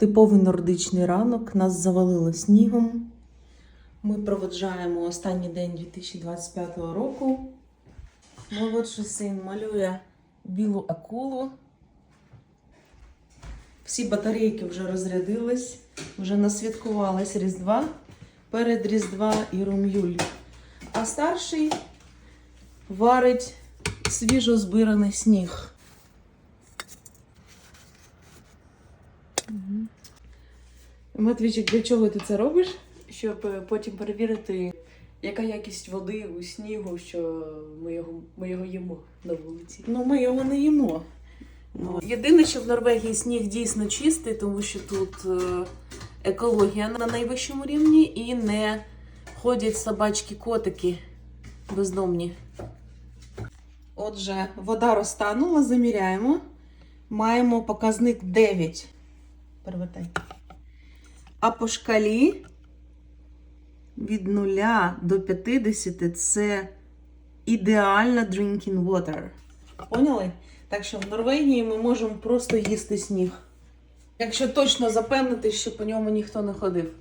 Типовий нордичний ранок, нас завалило снігом. Ми проведжаємо останній день 2025 року. Молодший син малює білу акулу. Всі батарейки вже розрядились, вже насвяткувалась Різдва. Перед Різдва і Рум'юль. А старший варить свіжо збираний сніг. Матвійчик, для чого ти це робиш? щоб е, потім перевірити, яка якість води у снігу, що ми його, ми його їмо на вулиці. Ну, ми його не їмо. Ну, Єдине, що в Норвегії сніг дійсно чистий, тому що тут е, екологія на найвищому рівні і не ходять собачки-котики бездомні. Отже, вода розтанула, заміряємо. Маємо показник 9. Перевертай. А по шкалі від 0 до 50 це ідеальна drinking water. Поняли? Так що в Норвегії ми можемо просто їсти сніг. Якщо точно запевнити, що по ньому ніхто не ходив.